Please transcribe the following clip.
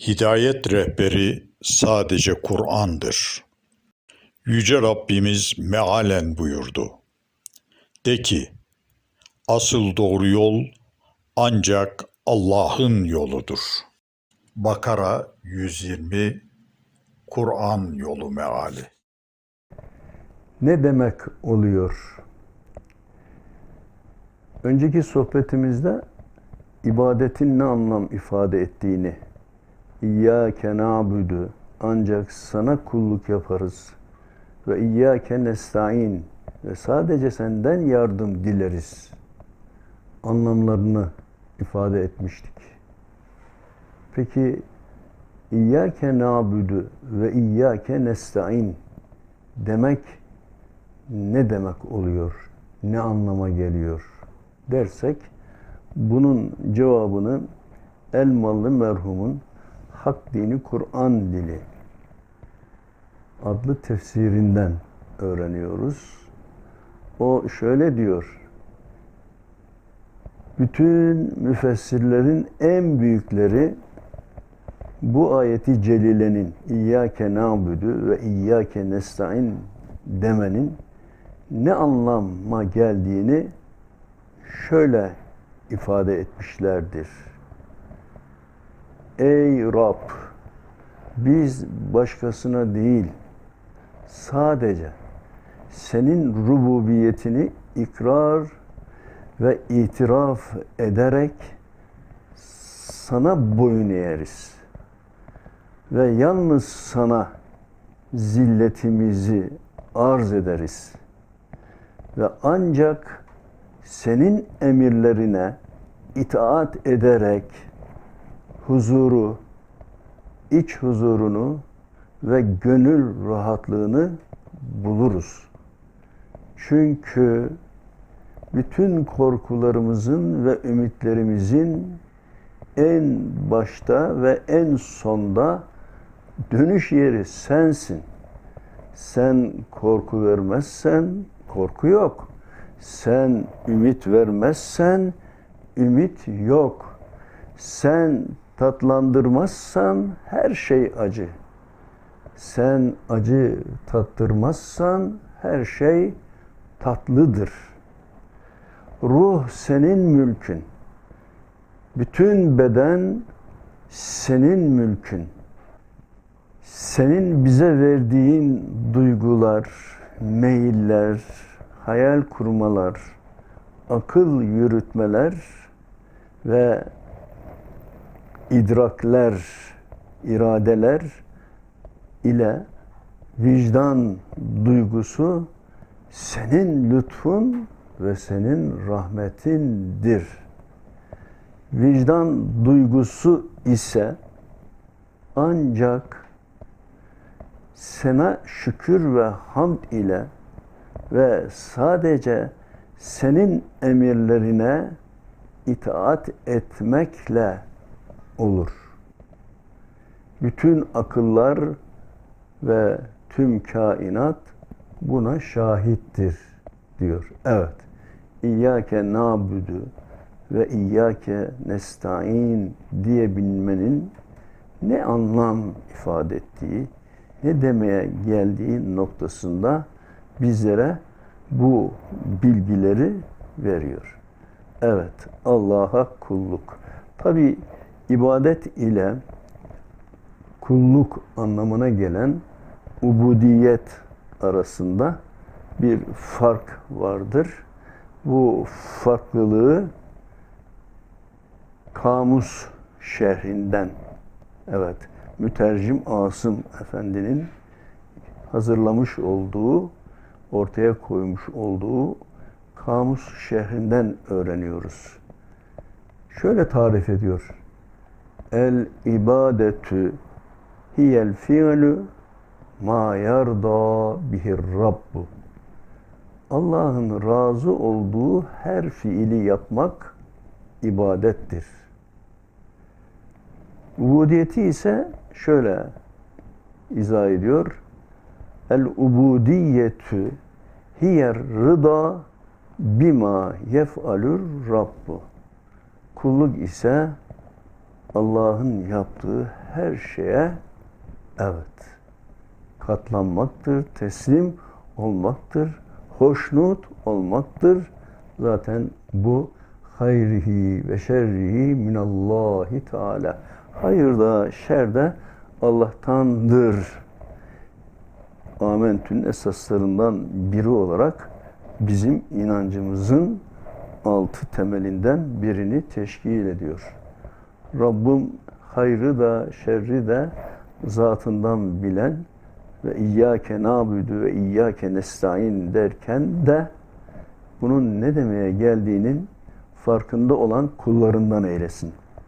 Hidayet rehberi sadece Kur'an'dır. Yüce Rabbimiz mealen buyurdu. De ki, asıl doğru yol ancak Allah'ın yoludur. Bakara 120 Kur'an yolu meali. Ne demek oluyor? Önceki sohbetimizde ibadetin ne anlam ifade ettiğini, İyyâke na'budu, ancak sana kulluk yaparız ve İyyâke nesta'in ve sadece senden yardım dileriz anlamlarını ifade etmiştik. Peki İyyâke na'budu ve İyyâke nesta'in demek ne demek oluyor? Ne anlama geliyor? dersek bunun cevabını Elmalı merhumun Hak Dini Kur'an Dili adlı tefsirinden öğreniyoruz. O şöyle diyor. Bütün müfessirlerin en büyükleri bu ayeti celilenin İyyâke na'budu ve İyyâke nesta'in demenin ne anlama geldiğini şöyle ifade etmişlerdir. Ey Rab! Biz başkasına değil, sadece senin rububiyetini ikrar ve itiraf ederek sana boyun eğeriz. Ve yalnız sana zilletimizi arz ederiz. Ve ancak senin emirlerine itaat ederek huzuru, iç huzurunu ve gönül rahatlığını buluruz. Çünkü bütün korkularımızın ve ümitlerimizin en başta ve en sonda dönüş yeri sensin. Sen korku vermezsen korku yok. Sen ümit vermezsen ümit yok. Sen tatlandırmazsan her şey acı. Sen acı tattırmazsan her şey tatlıdır. Ruh senin mülkün. Bütün beden senin mülkün. Senin bize verdiğin duygular, meyiller, hayal kurmalar, akıl yürütmeler ve idrakler, iradeler ile vicdan duygusu senin lütfun ve senin rahmetindir. Vicdan duygusu ise ancak sana şükür ve hamd ile ve sadece senin emirlerine itaat etmekle olur. Bütün akıllar ve tüm kainat buna şahittir diyor. Evet. İyyâke nâbudu ve İyyâke nesta'in diyebilmenin ne anlam ifade ettiği, ne demeye geldiği noktasında bizlere bu bilgileri veriyor. Evet, Allah'a kulluk. Tabi ibadet ile kulluk anlamına gelen ubudiyet arasında bir fark vardır. Bu farklılığı kamus şerhinden evet mütercim Asım Efendi'nin hazırlamış olduğu ortaya koymuş olduğu kamus şehrinden öğreniyoruz. Şöyle tarif ediyor. El ibadetü hiyel fi'lü ma yarda bihir rabbu. Allah'ın razı olduğu her fiili yapmak ibadettir. Ubudiyeti ise şöyle izah ediyor. El ubudiyetü hiyer rıda bima yef'alur Rabbu. Kulluk ise Allah'ın yaptığı her şeye evet katlanmaktır, teslim olmaktır, hoşnut olmaktır. Zaten bu hayrihi ve şerrihi minallahi teala. Hayır da şer de Allah'tandır. Amentü'nün esaslarından biri olarak bizim inancımızın altı temelinden birini teşkil ediyor. Rabbim hayrı da şerri de zatından bilen ve İyyâke nâbüdü ve İyyâke nestaîn derken de bunun ne demeye geldiğinin farkında olan kullarından eylesin.